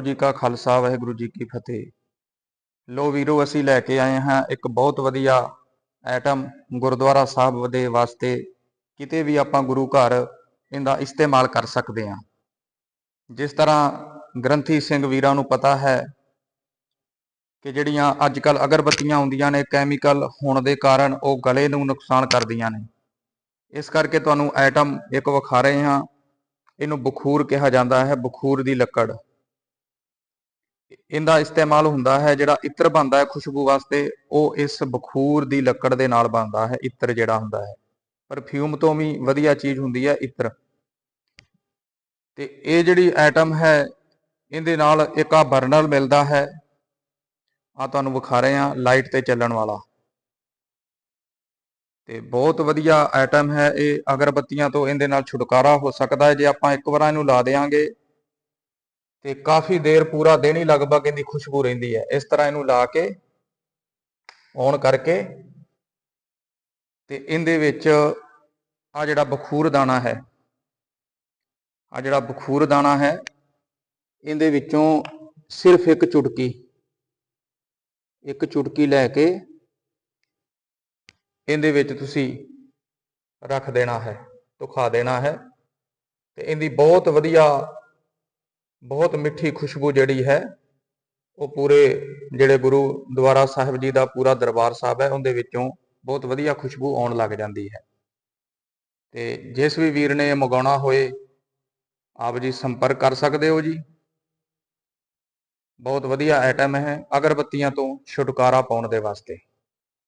ਜੀ ਕਾ ਖਾਲਸਾ, ਵਾਹਿਗੁਰੂ ਜੀ ਕੀ ਫਤਿਹ। ਲੋ ਵੀਰੋ, ਅਸੀਂ ਲੈ ਕੇ ਆਏ ਹਾਂ ਇੱਕ ਬਹੁਤ ਵਧੀਆ ਆਈਟਮ ਗੁਰਦੁਆਰਾ ਸਾਹਿਬ ਦੇ ਵਾਸਤੇ। ਕਿਤੇ ਵੀ ਆਪਾਂ ਗੁਰੂ ਘਰ ਇਹਦਾ ਇਸਤੇਮਾਲ ਕਰ ਸਕਦੇ ਹਾਂ। ਜਿਸ ਤਰ੍ਹਾਂ ਗ੍ਰੰਥੀ ਸਿੰਘ ਵੀਰਾਂ ਨੂੰ ਪਤਾ ਹੈ ਕਿ ਜਿਹੜੀਆਂ ਅੱਜ ਕੱਲ ਅਗਰਬੱਤੀਆਂ ਹੁੰਦੀਆਂ ਨੇ ਕੈਮੀਕਲ ਹੋਣ ਦੇ ਕਾਰਨ ਉਹ ਗਲੇ ਨੂੰ ਨੁਕਸਾਨ ਕਰਦੀਆਂ ਨੇ। ਇਸ ਕਰਕੇ ਤੁਹਾਨੂੰ ਆਈਟਮ ਇੱਕ ਵਿਖਾ ਰਹੇ ਹਾਂ। ਇਹਨੂੰ ਬਖੂਰ ਕਿਹਾ ਜਾਂਦਾ ਹੈ, ਬਖੂਰ ਦੀ ਲੱਕੜ। ਇਹਦਾ ਇਸਤੇਮਾਲ ਹੁੰਦਾ ਹੈ ਜਿਹੜਾ ਇਤਰ ਬਣਦਾ ਹੈ ਖੁਸ਼ਬੂ ਵਾਸਤੇ, ਉਹ ਇਸ ਬਖੂਰ ਦੀ ਲੱਕੜ ਦੇ ਨਾਲ ਬਣਦਾ ਹੈ, ਇਤਰ ਜਿਹੜਾ ਹੁੰਦਾ ਹੈ। ਪਰਫਿਊਮ ਤੋਂ ਵੀ ਵਧੀਆ ਚੀਜ਼ ਹੁੰਦੀ ਹੈ ਇਤਰ। ਤੇ ਇਹ ਜਿਹੜੀ ਆਈਟਮ ਹੈ, ਇਹਦੇ ਨਾਲ ਇੱਕ ਆ ਬਰਨਰ ਮਿਲਦਾ ਹੈ। ਆ ਤੁਹਾਨੂੰ ਵਿਖਾ ਰਹੇ ਹਾਂ, ਲਾਈਟ ਤੇ ਚੱਲਣ ਵਾਲਾ। ਤੇ ਬਹੁਤ ਵਧੀਆ ਆਈਟਮ ਹੈ ਇਹ। ਅਗਰਬੱਤੀਆਂ ਤੋਂ ਇਹਦੇ ਨਾਲ ਛੁਟਕਾਰਾ ਹੋ ਸਕਦਾ ਹੈ। ਜੇ ਆਪਾਂ ਇੱਕ ਵਾਰ ਇਹਨੂੰ ਲਾ ਦੇਾਂਗੇ ਤੇ ਕਾਫੀ ਦੇਰ ਪੂਰਾ ਦਿਨ ਹੀ ਲਗਭਗ ਇਹਦੀ ਖੁਸ਼ਬੂ ਰਹਿੰਦੀ ਹੈ। ਇਸ ਤਰ੍ਹਾਂ ਇਹਨੂੰ ਲਾ ਕੇ ਔਨ ਕਰਕੇ ਤੇ ਇਹਦੇ ਵਿੱਚ ਆ ਜਿਹੜਾ ਬਖੂਰ ਦਾਣਾ ਹੈ ਆ ਜਿਹੜਾ ਬਖੂਰ ਦਾਣਾ ਹੈ, ਇਹਦੇ ਵਿੱਚੋਂ ਸਿਰਫ ਇੱਕ ਚੁਟਕੀ ਇੱਕ ਚੁਟਕੀ ਲੈ ਕੇ ਇਹਦੇ ਵਿੱਚ ਤੁਸੀਂ ਰੱਖ ਦੇਣਾ ਹੈ, ਧੁਖਾ ਦੇਣਾ ਹੈ ਤੇ ਇਹਦੀ ਬਹੁਤ ਵਧੀਆ ਬਹੁਤ ਮਿੱਠੀ ਖੁਸ਼ਬੂ ਜਿਹੜੀ ਹੈ, ਉਹ ਪੂਰੇ ਜਿਹੜੇ ਗੁਰੂ ਦੁਆਰਾ ਸਾਹਿਬ ਜੀ ਦਾ ਪੂਰਾ ਦਰਬਾਰ ਸਾਹਿਬ ਹੈ, ਉਹਦੇ ਵਿੱਚੋਂ ਬਹੁਤ ਵਧੀਆ ਖੁਸ਼ਬੂ ਆਉਣ ਲੱਗ ਜਾਂਦੀ ਹੈ। ਤੇ ਜਿਸ ਵੀ ਵੀਰ ਨੇ ਮੰਗਾਉਣਾ ਹੋਏ, ਆਪ ਜੀ ਸੰਪਰਕ ਕਰ ਸਕਦੇ ਹੋ ਜੀ। ਬਹੁਤ ਵਧੀਆ ਆਈਟਮ ਹੈ, ਅਗਰਬੱਤੀਆਂ ਤੋਂ ਛੁਟਕਾਰਾ ਪਾਉਣ ਦੇ ਵਾਸਤੇ।